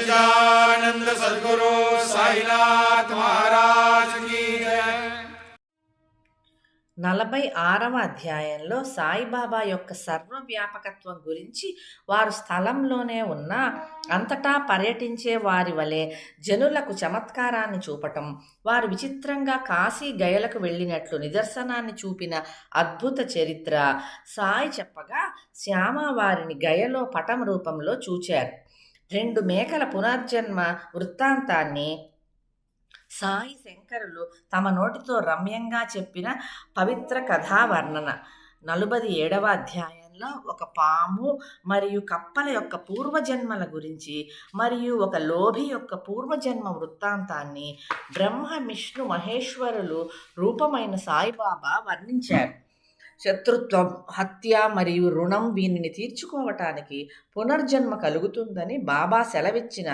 सच्चिदानंद सदगुरु साईनाथ महाराज की जय నలభై ఆరవ అధ్యాయంలో సాయిబాబా యొక్క సర్వవ్యాపకత్వం గురించి వారు స్థలంలోనే ఉన్న అంతటా పర్యటించే వారి వలె జనులకు చమత్కారాన్ని చూపటం వారు విచిత్రంగా కాశీ గయలకు వెళ్ళినట్లు నిదర్శనాన్ని చూపిన అద్భుత చరిత్ర సాయి చెప్పగా శ్యామ వారిని గయలో పటం రూపంలో చూచారు రెండు మేకల పునర్జన్మ వృత్తాంతాన్ని సాయి శంకరులు తమ నోటితో రమ్యంగా చెప్పిన పవిత్ర కథా వర్ణన నలుబది ఏడవ అధ్యాయంలో ఒక పాము మరియు కప్పల యొక్క పూర్వజన్మల గురించి మరియు ఒక లోభి యొక్క పూర్వజన్మ వృత్తాంతాన్ని బ్రహ్మ విష్ణు మహేశ్వరులు రూపమైన సాయిబాబా వర్ణించారు. శత్రుత్వం హత్య మరియు రుణం వీనిని తీర్చుకోవటానికి పునర్జన్మ కలుగుతుందని బాబా సెలవిచ్చిన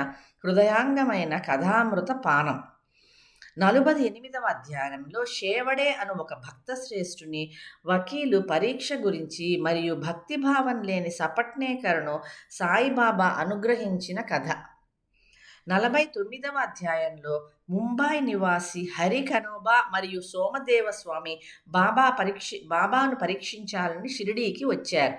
హృదయాంగమైన కథామృత పానం. నలభై ఎనిమిదవ అధ్యాయంలో షేవడే అను ఒక భక్త శ్రేష్ఠుని వకీలు పరీక్ష గురించి మరియు భక్తిభావం లేని సపట్నేకరను సాయిబాబా అనుగ్రహించిన కథ. నలభై తొమ్మిదవ అధ్యాయంలో ముంబాయి నివాసి హరి కనోబా మరియు సోమదేవ స్వామి బాబా పరీక్ష బాబాను పరీక్షించాలని షిరిడీకి వచ్చారు.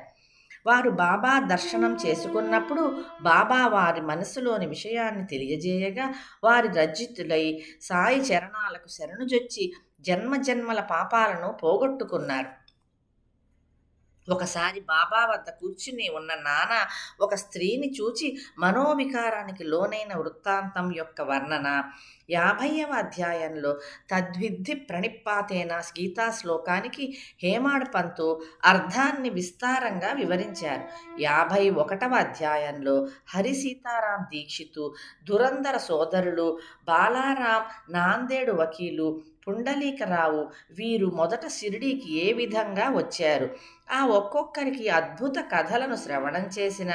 వారు బాబా దర్శనం చేసుకున్నప్పుడు బాబా వారి మనసులోని విషయాన్ని తెలియజేయగా వారి రజ్జితులై సాయి చరణాలకు శరణుజొచ్చి జన్మ జన్మల పాపాలను పోగొట్టుకున్నారు. ఒకసారి బాబా వద్ద కూర్చుని ఉన్న నాన్న ఒక స్త్రీని చూచి మనోవికారానికి లోనైన వృత్తాంతం యొక్క వర్ణన. యాభైవ అధ్యాయంలో తద్విద్ధి ప్రణిపాతేన గీతా శ్లోకానికి హేమాడ్ పంతు అర్థాన్ని విస్తారంగా వివరించారు. యాభై ఒకటవ అధ్యాయంలో హరి సీతారాం దీక్షితు దురంధర సోదరులు బాలారాం నాందేడు వకీలు పుండలీకరావు వీరు మొదట షిరిడీకి ఏ విధంగా వచ్చారు? ఆ ఒక్కొక్కరికి అద్భుత కథలను శ్రవణం చేసిన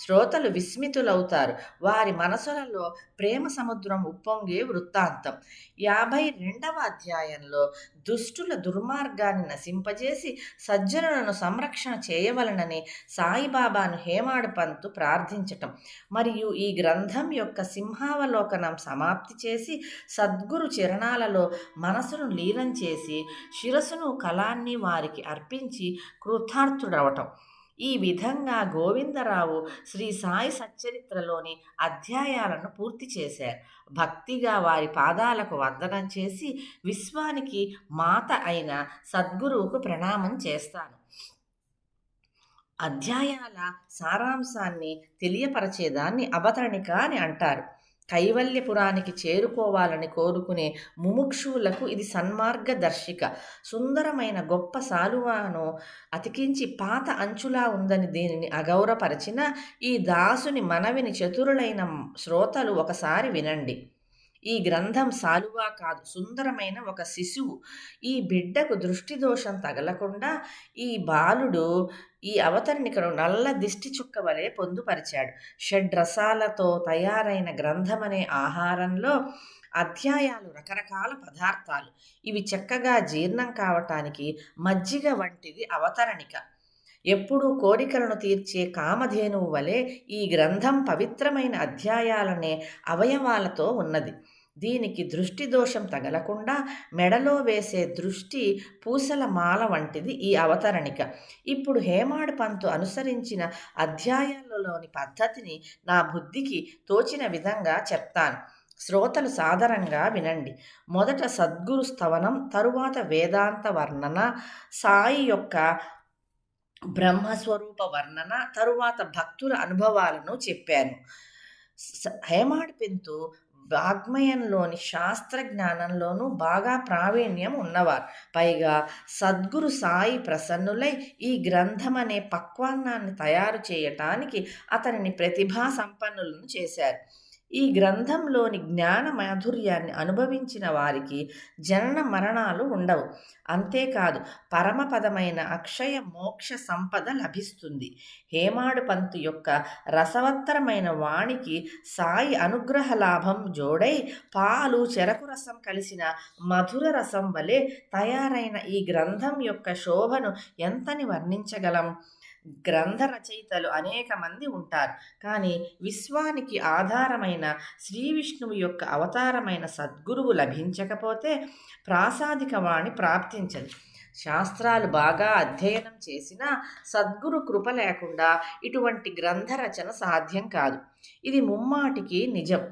శ్రోతలు విస్మితులవుతారు. వారి మనసులలో ప్రేమ సముద్రం ఉప్పొంగే వృత్తాంతం. యాభై రెండవ అధ్యాయంలో దుష్టుల దుర్మార్గాన్ని నశింపజేసి సజ్జనులను సంరక్షణ చేయవలనని సాయిబాబాను హేమాడు పంతు ప్రార్థించటం. మరియు ఈ గ్రంథం యొక్క సింహావలోకనం సమాప్తి చేసి సద్గురు చరణాలలో మనసును లీనం చేసి శిరసును కళాన్ని వారికి అర్పించి కృతార్థుడవటం. ఈ విధంగా గోవిందరావు శ్రీ సాయి సచ్చరిత్రలోని అధ్యాయాలను పూర్తి చేశారు. భక్తిగా వారి పాదాలకు వందనం చేసి విశ్వానికి మాత అయిన సద్గురువుకు ప్రణామం చేస్తాను. అధ్యాయాల సారాంశాన్ని తెలియపరచేదాన్ని అవతరణిక అని అంటారు. కైవల్యపురానికి చేరుకోవాలని కోరుకునే ముముక్షువులకు ఇది సన్మార్గదర్శిక. సుందరమైన గొప్ప సాలువాను అతికించి పాత అంచులా ఉందని దీనిని అగౌరపరిచిన ఈ దాసుని మనవిని చతురులైన శ్రోతలు ఒకసారి వినండి. ఈ గ్రంథం సాలువా కాదు సుందరమైన ఒక శిశువు. ఈ బిడ్డకు దృష్టి దోషం తగలకుండా ఈ బాలుడు ఈ అవతరణికను నల్ల దిష్టి చుక్క వలె పొందుపరిచాడు. షడ్రసాలతో తయారైన గ్రంథమనే ఆహారంలో అధ్యాయాలు రకరకాల పదార్థాలు. ఇవి చక్కగా జీర్ణం కావటానికి మజ్జిగ వంటిది అవతరణిక. ఎప్పుడూ కోరికలను తీర్చే కామధేనువు వలె ఈ గ్రంథం పవిత్రమైన అధ్యాయాలనే అవయవాలతో ఉన్నది. దీనికి దృష్టి దోషం తగలకుండా మెడలో వేసే దృష్టి పూసల మాల వంటిది ఈ అవతరణిక. ఇప్పుడు హేమాడ్ పంతు అనుసరించిన అధ్యాయాలలోని పద్ధతిని నా బుద్ధికి తోచిన విధంగా చెప్తాను. శ్రోతలు సాదరంగా వినండి. మొదట సద్గురు స్థవనం తరువాత వేదాంత వర్ణన సాయి యొక్క బ్రహ్మస్వరూప వర్ణన తరువాత భక్తుల అనుభవాలను చెప్పాను. హేమాడ్ పెంతు వాగ్మయంలోని శాస్త్ర జ్ఞానంలోనూ బాగా ప్రావీణ్యం ఉన్నవారు. పైగా సద్గురు సాయి ప్రసన్నులై ఈ గ్రంథం అనే పక్వాన్నాన్ని తయారు చేయటానికి అతనిని ప్రతిభా సంపన్నులను చేశారు. ఈ గ్రంథంలోని జ్ఞాన మాధుర్యాన్ని అనుభవించిన వారికి జనన మరణాలు ఉండవు. అంతేకాదు పరమపదమైన అక్షయ మోక్ష సంపద లభిస్తుంది. హేమాడు పంతు యొక్క రసవత్తరమైన వాణికి సాయి అనుగ్రహ లాభం జోడై పాలు చెరకు రసం కలిసిన మధుర రసం వలె తయారైన ఈ గ్రంథం యొక్క శోభను ఎంతని వర్ణించగలం? గ్రంథ రచయితలు అనేక మంది ఉంటారు. కానీ విశ్వానికి ఆధారమైన శ్రీ విష్ణువు యొక్క అవతారమైన సద్గురువు లభించకపోతే ప్రాసాదిక వాణి ప్రాప్తించదు. శాస్త్రాలు బాగా అధ్యయనం చేసినా సద్గురు కృప లేకుండా ఇటువంటి గ్రంథ రచన సాధ్యం కాదు. ఇది ముమ్మాటికి నిజం.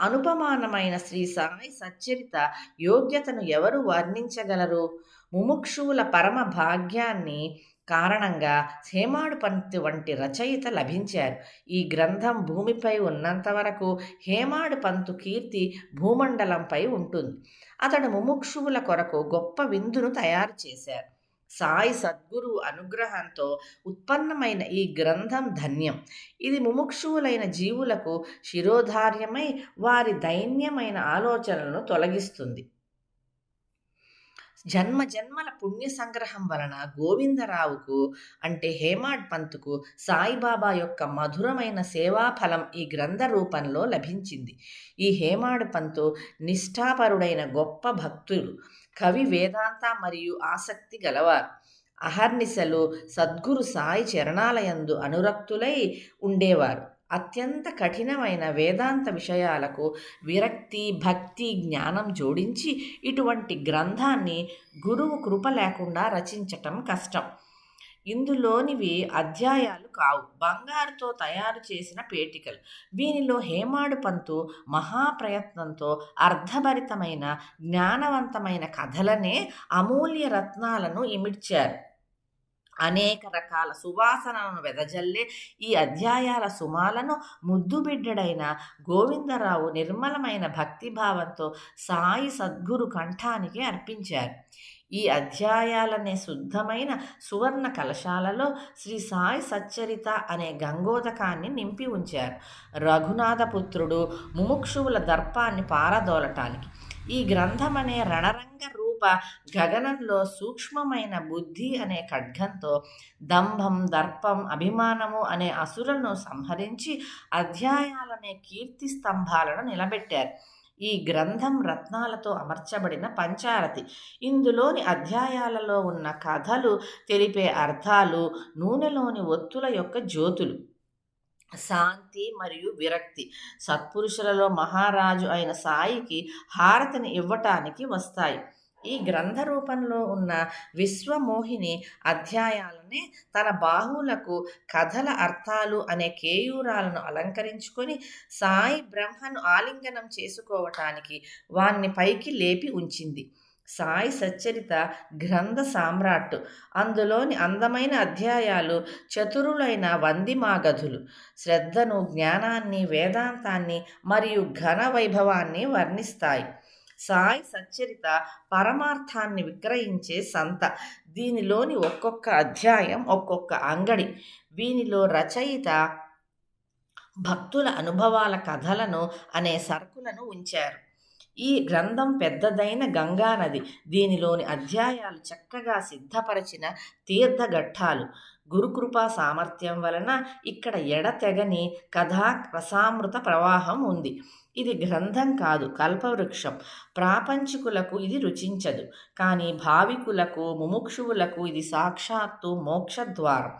అనుపమానమైన శ్రీ సాయి సచ్చరిత యోగ్యతను ఎవరు వర్ణించగలరు? ముముక్షువుల పరమ భాగ్యాన్ని కారణంగా హేమాడు పంతు వంటి రచయిత లభించారు. ఈ గ్రంథం భూమిపై ఉన్నంత వరకు హేమాడు పంతు కీర్తి భూమండలంపై ఉంటుంది. అతడు ముముక్షువుల కొరకు గొప్ప విందును తయారు చేశారు. సాయి సద్గురు అనుగ్రహంతో ఉత్పన్నమైన ఈ గ్రంథం ధన్యం. ఇది ముముక్షువులైన జీవులకు శిరోధార్యమై వారి దైన్యమైన ఆలోచనలను తొలగిస్తుంది. జన్మ జన్మల పుణ్య సంగ్రహం వలన గోవిందరావుకు అంటే హేమాడ్ పంతుకు సాయిబాబా యొక్క మధురమైన సేవాఫలం ఈ గ్రంథ రూపంలో లభించింది. ఈ హేమాడ్ పంతు నిష్ఠాపరుడైన గొప్ప భక్తుడు కవి వేదాంత మరియు ఆసక్తి గలవారు. అహర్నిశలు సద్గురు సాయి చరణాలయందు అనురక్తులై ఉండేవారు. అత్యంత కఠినమైన వేదాంత విషయాలకు విరక్తి భక్తి జ్ఞానం జోడించి ఇటువంటి గ్రంథాన్ని గురువు కృప లేకుండా రచించటం కష్టం. ఇందులోనివి అధ్యాయాలు కావు. బంగారుతో తయారు చేసిన పేటికలు. వీనిలో హేమాడు పంతు మహాప్రయత్నంతో అర్థభరితమైన జ్ఞానవంతమైన కథలనే అమూల్య రత్నాలను ఇమిడ్చారు. అనేక రకాల సువాసనలను వెదజల్లే ఈ అధ్యాయాల సుమాలను ముద్దుబిడ్డడైన గోవిందరావు నిర్మలమైన భక్తిభావంతో సాయి సద్గురు కంఠానికి అర్పించారు. ఈ అధ్యాయాలనే శుద్ధమైన సువర్ణ కలశాలలో శ్రీ సాయి సచ్చరిత అనే గంగోదకాన్ని నింపి ఉంచారు. రఘునాథపుత్రుడు ముముక్షువుల దర్పాన్ని పారదోలటానికి. ఈ గ్రంథం అనే రణరంగ రూప గగనంలో సూక్ష్మమైన బుద్ధి అనే ఖడ్గంతో దంభం దర్పం అభిమానము అనే అసురులను సంహరించి అధ్యాయాలనే కీర్తి స్తంభాలను నిలబెట్టారు. ఈ గ్రంథం రత్నాలతో అమర్చబడిన పంచారతి. ఇందులోని అధ్యాయాలలో ఉన్న కథలు తెలిపే అర్థాలు నూనెలోని ఒత్తుల యొక్క జ్యోతులు. శాంతి మరియు విరక్తి. సత్పురుషులలో మహారాజు అయిన సాయికి హారతిని ఇవ్వటానికి వస్తాయి. ఈ గ్రంథ రూపంలో ఉన్న విశ్వమోహిని అధ్యాయాలనే తన బాహువులకు కథల అర్థాలు అనే కేయూరాలను అలంకరించుకొని సాయి బ్రహ్మను ఆలింగనం చేసుకోవటానికి వాన్ని పైకి లేపి ఉంచింది. సాయి సచ్చరిత గ్రంథ సామ్రాట్. అందులోని అందమైన అధ్యాయాలు చతురులైన వందిమాగధులు. శ్రద్ధను జ్ఞానాన్ని వేదాంతాన్ని మరియు ఘన వైభవాన్ని వర్ణిస్తాయి. సాయి సచ్చరిత పరమార్థాన్ని విక్రయించే సంత. దీనిలోని ఒక్కొక్క అధ్యాయం ఒక్కొక్క అంగడి. వీనిలో రచయిత భక్తుల అనుభవాల కథలను అనే సరుకులను ఉంచారు. ఈ గ్రంథం పెద్దదైన గంగానది. దీనిలోని అధ్యాయాలు చక్కగా సిద్ధపరచిన తీర్థఘట్టాలు. గురుకృపా సామర్థ్యం వలన ఇక్కడ ఎడతెగని కథా రసామృత ప్రవాహం ఉంది. ఇది గ్రంథం కాదు కల్పవృక్షం. ప్రాపంచికులకు ఇది రుచించదు. కానీ భావికులకు ముముక్షువులకు ఇది సాక్షాత్తు మోక్షద్వారం.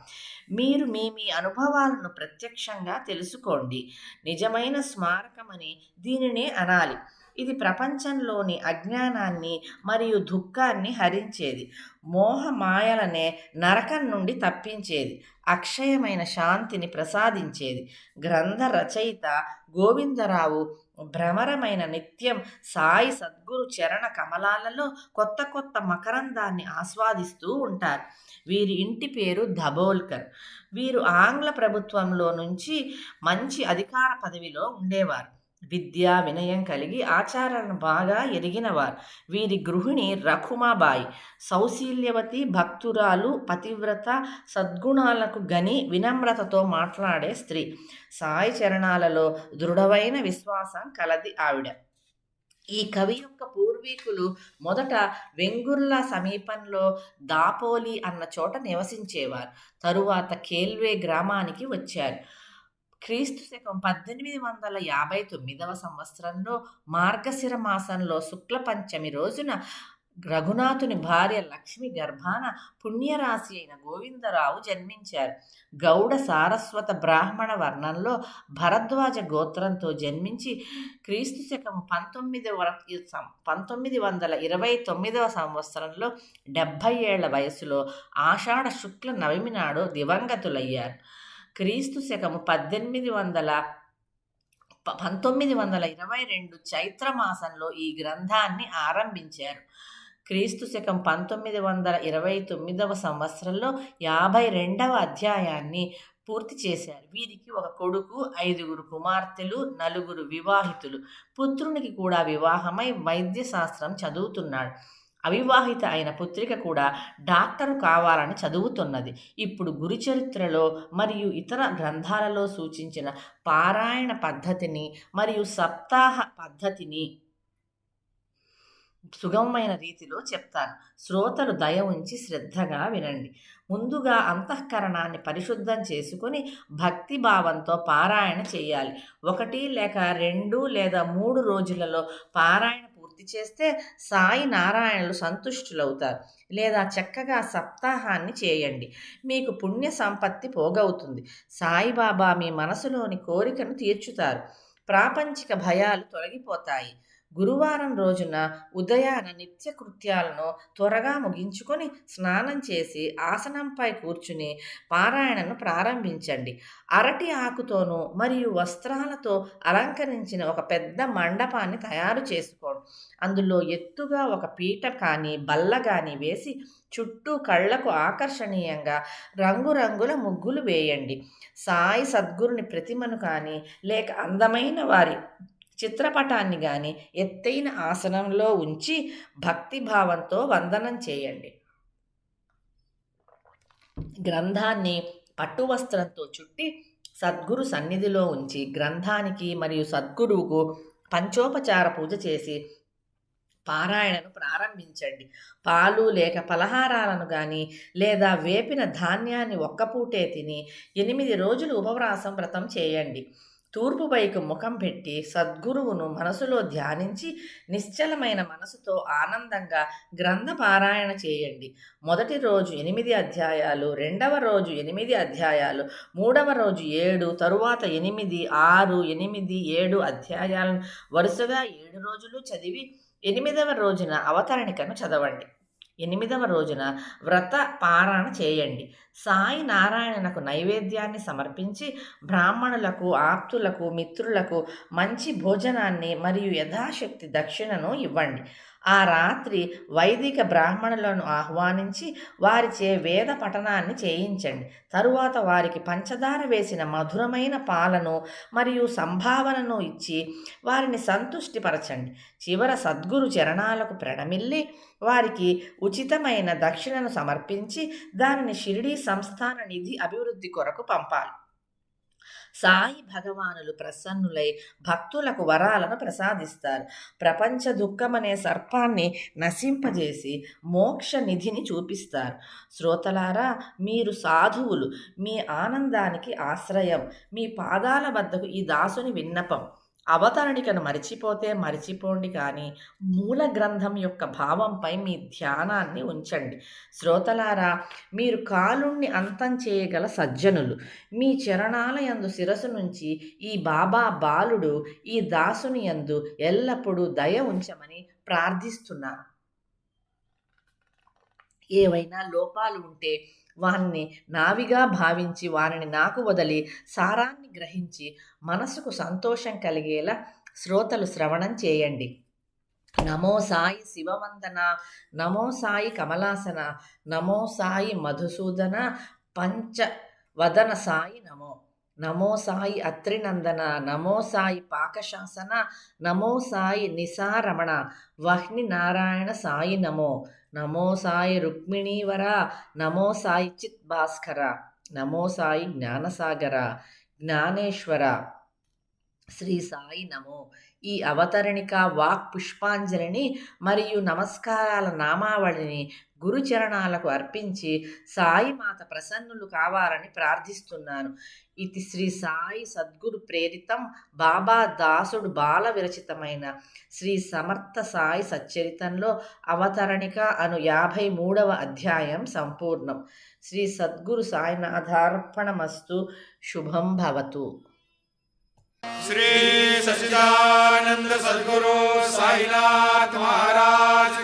మీరు మీ మీ అనుభవాలను ప్రత్యక్షంగా తెలుసుకోండి. నిజమైన స్మారకమని దీనినే అనాలి. ఇది ప్రపంచంలోని అజ్ఞానాన్ని మరియు దుఃఖాన్ని హరించేది. మోహమాయలనే నరకం నుండి తప్పించేది. అక్షయమైన శాంతిని ప్రసాదించేది. గ్రంథ రచయిత గోవిందరావు భ్రమరమైన నిత్యం సాయి సద్గురు చరణ కమలాలలో కొత్త కొత్త మకరందాన్ని ఆస్వాదిస్తూ ఉంటారు. వీరి ఇంటి పేరు ధబోల్కర్. వీరు ఆంగ్ల ప్రభుత్వంలో నుంచి మంచి అధికార పదవిలో ఉండేవారు. విద్య వినయం కలిగి ఆచారాలను బాగా ఎరిగినవారు. వీరి గృహిణి రఖుమాబాయి సౌశీల్యవతి భక్తురాలు పతివ్రత సద్గుణాలకు గని వినమ్రతతో మాట్లాడే స్త్రీ. సాయి చరణాలలో దృఢమైన విశ్వాసం కలది ఆవిడ. ఈ కవి యొక్క పూర్వీకులు మొదట వెంగుర్ల సమీపంలో దాపోలి అన్న చోట నివసించేవారు. తరువాత కేల్వే గ్రామానికి వచ్చారు. క్రీస్తు శకం పద్దెనిమిది వందల యాభై తొమ్మిదవ సంవత్సరంలో మార్గశిర మాసంలో శుక్ల పంచమి రోజున రఘునాథుని భార్య లక్ష్మి గర్భాన పుణ్యరాశి అయిన గోవిందరావు జన్మించారు. గౌడ సారస్వత బ్రాహ్మణ వర్ణంలో భరద్వాజ గోత్రంతో జన్మించి క్రీస్తు శకం పంతొమ్మిది వర పంతొమ్మిది వందల ఇరవై తొమ్మిదవ సంవత్సరంలో డెబ్భై ఏళ్ళ వయసులో ఆషాఢ శుక్ల నవమి నాడు దివంగతులయ్యారు. క్రీస్తు శకము పద్దెనిమిది వందల పంతొమ్మిది వందల ఇరవై రెండు చైత్ర మాసంలో ఈ గ్రంథాన్ని ఆరంభించారు. క్రీస్తు శకం పంతొమ్మిది వందల ఇరవై తొమ్మిదవ సంవత్సరంలో యాభై రెండవ అధ్యాయాన్ని పూర్తి చేశారు. వీరికి ఒక కొడుకు ఐదుగురు కుమార్తెలు నలుగురు వివాహితులు. పుత్రునికి కూడా వివాహమై వైద్య శాస్త్రం చదువుతున్నాడు. అవివాహిత అయిన పుత్రిక కూడా డాక్టరు కావాలని చదువుతున్నది. ఇప్పుడు గురుచరిత్రలో మరియు ఇతర గ్రంథాలలో సూచించిన పారాయణ పద్ధతిని మరియు సప్తాహ పద్ధతిని సుగమమైన రీతిలో చెప్తాను. శ్రోతలు దయ ఉంచి శ్రద్ధగా వినండి. ముందుగా అంతఃకరణాన్ని పరిశుద్ధం చేసుకొని భక్తి భావంతో పారాయణ చేయాలి. ఒకటి లేక రెండు లేదా మూడు రోజులలో పారాయణ పూర్తి చేస్తే సాయి నారాయణులు సంతుష్టులవుతారు. లేదా చక్కగా సప్తాహాన్ని చేయండి. మీకు పుణ్య సంపత్తి పోగవుతుంది. సాయిబాబా మీ మనసులోని కోరికను తీర్చుతారు. ప్రాపంచిక భయాలు తొలగిపోతాయి. గురువారం రోజున ఉదయాన నిత్య కృత్యాలను త్వరగా ముగించుకొని స్నానం చేసి ఆసనంపై కూర్చుని పారాయణను ప్రారంభించండి. అరటి ఆకుతోనూ మరియు వస్త్రాలతో అలంకరించిన ఒక పెద్ద మండపాన్ని తయారు చేసుకోండి. అందులో ఎత్తుగా ఒక పీట కానీ బల్ల కానీ వేసి చుట్టూ కళ్ళకు ఆకర్షణీయంగా రంగురంగుల ముగ్గులు వేయండి. సాయి సద్గురుని ప్రతిమను కానీ లేక అందమైన వారి చిత్రపటాన్ని కానీ ఎత్తైన ఆసనంలో ఉంచి భక్తిభావంతో వందనం చేయండి. గ్రంథాన్ని పట్టు వస్త్రంతో చుట్టి సద్గురు సన్నిధిలో ఉంచి గ్రంథానికి మరియు సద్గురువుకు పంచోపచార పూజ చేసి పారాయణను ప్రారంభించండి. పాలు లేక పలహారాలను కానీ లేదా వేపిన ధాన్యాన్ని ఒక్కపూటే తిని ఎనిమిది రోజులు ఉపవాసం వ్రతం చేయండి. తూర్పు వైపు ముఖం పెట్టి సద్గురువును మనసులో ధ్యానించి నిశ్చలమైన మనసుతో ఆనందంగా గ్రంథ పారాయణ చేయండి. మొదటి రోజు ఎనిమిది అధ్యాయాలు రెండవ రోజు ఎనిమిది అధ్యాయాలు మూడవ రోజు ఏడు తరువాత ఎనిమిది ఆరు ఎనిమిది ఏడు అధ్యాయాలను వరుసగా ఏడు రోజులు చదివి ఎనిమిదవ రోజున అవతరణికను చదవండి. ఎనిమిదవ రోజున వ్రత పారాయణ చేయండి. సాయి నారాయణకు నైవేద్యాన్ని సమర్పించి బ్రాహ్మణులకు ఆప్తులకు మిత్రులకు మంచి భోజనాన్ని మరియు యథాశక్తి దక్షిణను ఇవ్వండి. ఆ రాత్రి వైదిక బ్రాహ్మణులను ఆహ్వానించి వారిచే వేద పఠనాన్ని చేయించండి. తరువాత వారికి పంచదార వేసిన మధురమైన పాలను మరియు సంభావనను ఇచ్చి వారిని సంతుష్టిపరచండి. చివర సద్గురు చరణాలకు ప్రణమిల్లి వారికి ఉచితమైన దక్షిణను సమర్పించి దానిని షిరిడీ సంస్థాన నిధి అభివృద్ధి కొరకు పంపాలి. సాయి భగవానులు ప్రసన్నులై భక్తులకు వరాలను ప్రసాదిస్తారు. ప్రపంచ దుఃఖమనే సర్పాన్ని నశింపజేసి మోక్ష నిధిని చూపిస్తారు. శ్రోతలారా మీరు సాధువులు. మీ ఆనందానికి ఆశ్రయం. మీ పాదాల వద్దకు ఈ దాసుని విన్నపం. అవతరణికను మరిచిపోతే మరిచిపోండి కానీ మూల గ్రంథం యొక్క భావంపై మీ ధ్యానాన్ని ఉంచండి. శ్రోతలారా మీరు కాలుణ్ణి అంతం చేయగల సజ్జనులు. మీ చరణాల యందు శిరసు నుంచి ఈ బాబా బాలుడు ఈ దాసుని యందు ఎల్లప్పుడూ దయ ఉంచమని ప్రార్థిస్తున్నాను ఏవైనా లోపాలు ఉంటే వారిని నావిగా భావించి వారిని నాకు వదిలి సారాన్ని గ్రహించి మనసుకు సంతోషం కలిగేలా శ్రోతలు శ్రవణం చేయండి. నమో సాయి శివవందన నమో సాయి కమలాసన నమో సాయి మధుసూదన పంచ వదన సాయి నమో. నమో సాయి అత్రినందన నమో సాయి పాకశాసన నమో సాయి నిసారమణ వహ్ని నారాయణ సాయి నమో. నమో సాయి రుక్మిణీవర నమో సాయి చిత్ భాస్కర నమో సాయి జ్ఞానసాగర జ్ఞానేశ్వర. శ్రీ సాయి నమో. ఈ అవతరణిక వాక్ పుష్పాంజలిని మరియు నమస్కారాల నామావళిని గురుచరణాలకు అర్పించి సాయి మాత ప్రసన్నులు కావాలని ప్రార్థిస్తున్నాను. ఇది శ్రీ సాయి సద్గురు ప్రేరితం బాబా దాసుడు బాల విరచితమైన శ్రీ సమర్థ సాయి సచ్చరితంలో అవతరణిక అను యాభై మూడవ అధ్యాయం సంపూర్ణం. శ్రీ సద్గురు సాయినాథార్పణమస్తు. శుభం భవతు. శ్రీ సచిదానంద సద్గురు సాయినాథ్ మహారాజ్